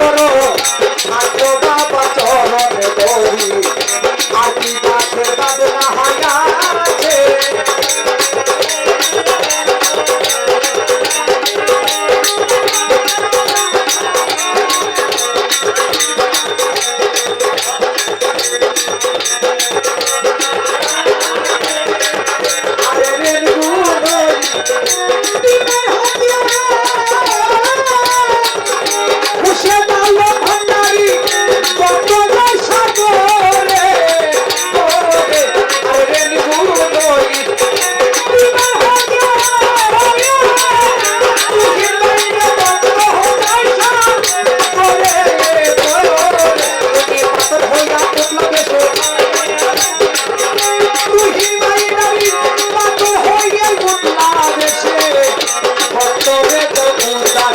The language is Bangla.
করো রে তো তার